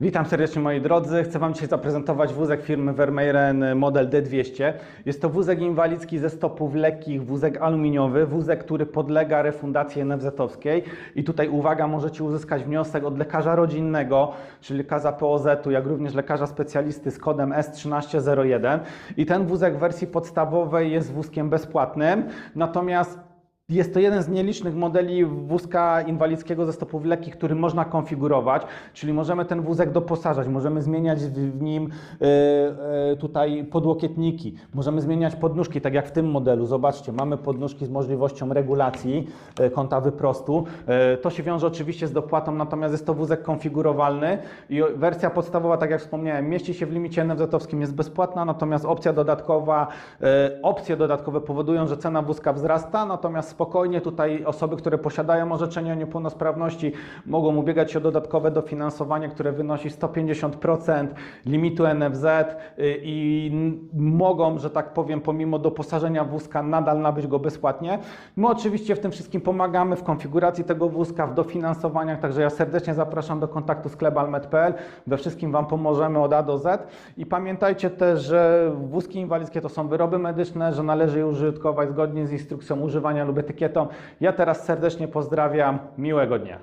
Witam serdecznie moi drodzy. Chcę Wam dzisiaj zaprezentować wózek firmy Vermeeren model D200. Jest to wózek inwalidzki ze stopów lekkich, wózek aluminiowy, wózek, który podlega refundacji NFZ-owskiej. I tutaj uwaga, możecie uzyskać wniosek od lekarza rodzinnego, czyli lekarza POZ-u, jak również lekarza specjalisty z kodem S1301. I ten wózek w wersji podstawowej jest wózkiem bezpłatnym, natomiast jest to jeden z nielicznych modeli wózka inwalidzkiego ze stopów lekkich, który można konfigurować, czyli możemy ten wózek doposażać, możemy zmieniać w, nim e, e, tutaj podłokietniki, możemy zmieniać podnóżki, tak jak w tym modelu. Zobaczcie, mamy podnóżki z możliwością regulacji e, kąta wyprostu. To się wiąże oczywiście z dopłatą, natomiast jest to wózek konfigurowalny i wersja podstawowa, tak jak wspomniałem, mieści się w limicie NFZ-owskim, jest bezpłatna, natomiast opcja dodatkowa, opcje dodatkowe powodują, że cena wózka wzrasta, natomiast spokojnie tutaj osoby, które posiadają orzeczenie o niepełnosprawności mogą ubiegać się o dodatkowe dofinansowanie, które wynosi 150% limitu NFZ y, i mogą, że tak powiem, pomimo doposażenia wózka nadal nabyć go bezpłatnie. My oczywiście w tym wszystkim pomagamy w konfiguracji tego wózka, w dofinansowaniach, także ja serdecznie zapraszam do kontaktu sklepalmet.pl. We wszystkim Wam pomożemy od A do Z i pamiętajcie też, że wózki inwalidzkie to są wyroby medyczne, że należy je użytkować zgodnie z instrukcją używania lub etykietą. Ja teraz serdecznie pozdrawiam, miłego dnia.